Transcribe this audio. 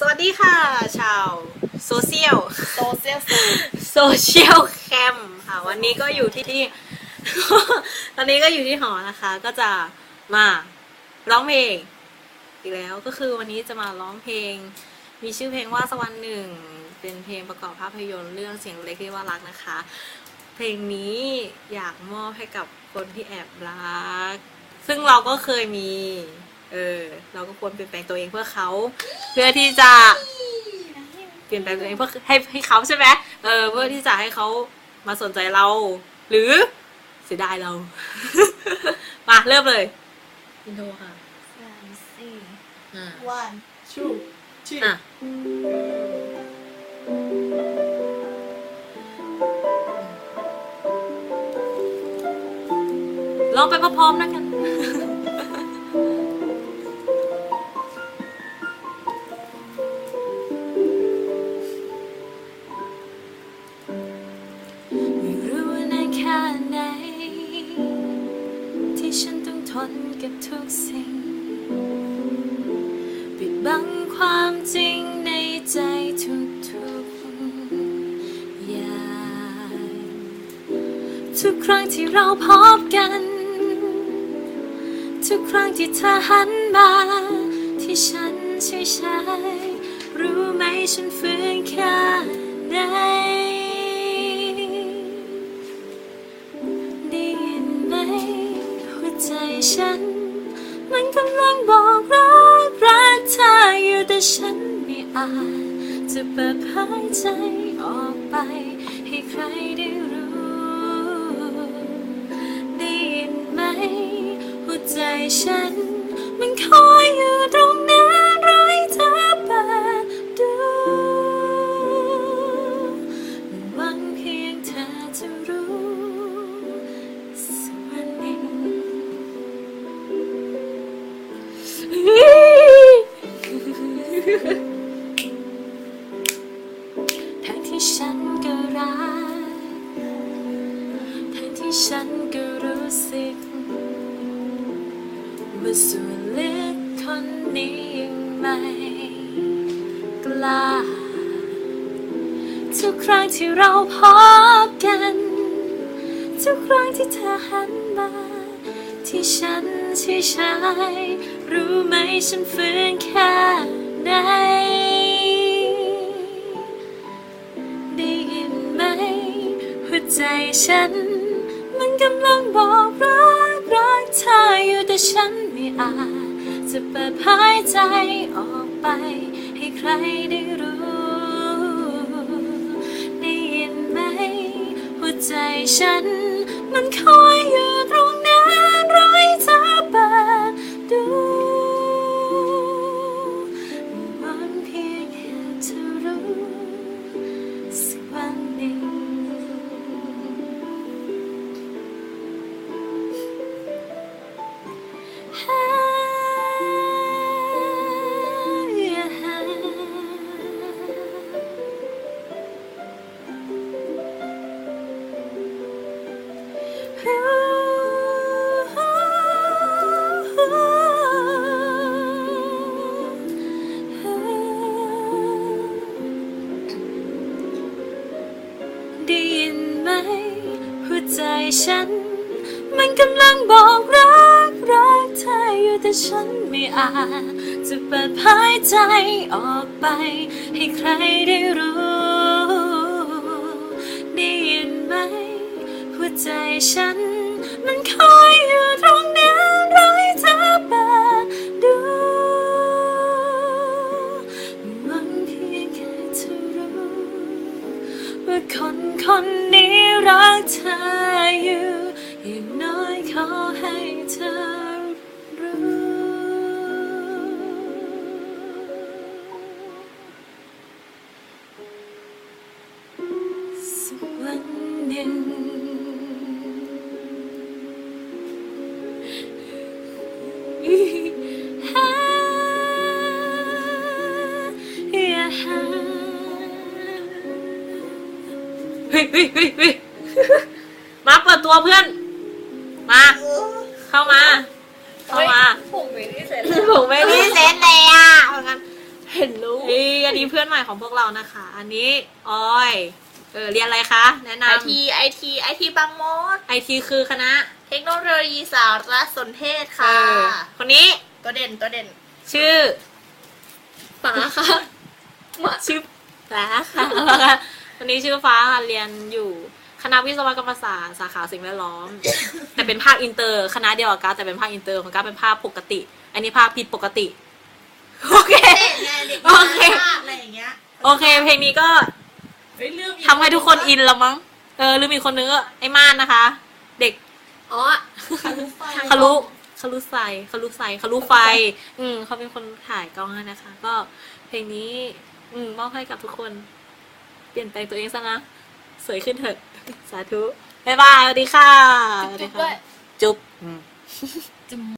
สวัสดีค่ะ ชาวโซเชียลโซเชียลโซเชียลแคมค่ะ วันนี้ก็อยู่ที่ที่ ตอนนี้ก็อยู่ที่หอนะคะ ก็จะมาร้องเพลงอีกแล้วก็คือวันนี้จะมาร้องเพลง มีชื่อเพลงว่าสวรรค์หนึ่งเป็นเพลงประกอบภาพยนตร์เรื่องเสียงเล็กที่ว่ารักนะคะ เพลงนี้อยากมอบให้กับคนที่แอบรัก ซึ่งเราก็เคยมี เออ เราก็ควรเปลี่ยนแปลงตัวเองเพื่อเขา เพื่อที่จะเปลี่ยนแปลงตัวเองเพื่อให้ให้เขาใช่ไหมเออ เพื่อที่จะให้เขามาสนใจเรา หรือเสียดายเรา มาเริ่มเลยอินโทรค่ะสามสี่อ่า one two three อะลองไปพร้อมๆนะกัน ฉันต้องทนกับทุกสิ่ง ปิดบังความจริงในใจทุกๆอย่างทุกครั้งที่เราพบกัน ทุกครั้งที่เธอหันมา ที่ฉันเฉยๆรู้ไหมฉันฝืนแค่ไหน ฉัน มันกำลังบอกรักรักเธออยู่แต่ฉันไม่อาจจะเปิดเผยใจออกไป ให้ใครได้รู้ ได้ยินไหมหัวใจฉันมัน ว่าส่วนลึกคนนี้ยังไม่กล้า ทุกครั้งที่เราพบกัน ทุกครั้งที่เธอหันมา ที่ฉันที่ชายรู้ไหมฉันฝืนแค่ไหนได้ยินไหมหัวใจฉัน มันกำลังบอกรัก ฉันไม่อาจจะเปิดเผยใจออกไป ให้ใครได้รู้ ได้ยินไหม หัวใจฉันมันคอยอยู่ ฉัน มันกำลังบอกรักรักเธออยู่แต่ฉันไม่อาจ จะเปิดเผยใจออกไป ให้ใครได้รู้ได้ยินไหมหัวใจฉัน มันคอยอยู่ ว่าคนคนนี้รักเธออยู่อย่างน้อยขอให้เธอ เฮ้ยเฮ้ยเฮ้ยเฮ้ยมาเปิดตัวเพื่อน มา เข้ามา เข้ามาผมไม่ได้เสร็จผมไม่ได้เซ็นเลยอะเหมือนกันเห็นรู้เฮ้ยอันนี้เพื่อนใหม่ของพวกเรานะคะ อันนี้ออย เออเรียนอะไรคะ แนะไอนำทีไอทีไอทีบางมด ไอทีคือคณะเทคโนโลยีสารสนเทศเอค่ะ อคนนี้ตัวเด่นตัวเด่นชื่อ ป๋าค่ะ ชื่อฟ้าค่ะ วันนี้ชื่อฟ้าค่ะเรียนอยู่คณะวิศวกรรมศาสตร์สาขาสิ่งแวดล้อม แต่เป็นภาคอินเตอร์ คณะเดียวกับการดแต่เป็นภาคอินเตอร์ของการดเป็นภาคปกติ อันนี้ภาคผิดปกติโอเคเด็กไงเด็กโอเคมากอะไรอย่างเงี้ยโอเค เพลงนี้ก็เฮ้ยลืมอีทำให้ทุกคนอินแล้วมั้งเออหรือมีคนนึงก็ไอ้ม่านนะคะ เด็กอ๋อคารุคารุไซคารุไซคารุไฟ อืมเขาเป็นคนถ่ายกล้องให้นะคะ ก็เพลงนี้ อืมมอบให้กับทุกคน เปลี่ยนแปลงตัวเองซะนะสวยขึ้นเถอะสาธุบ๊ายบายสวัสดีค่ะสวัสดีจุ๊บๆค่ะด้วย จุ๊บ อืม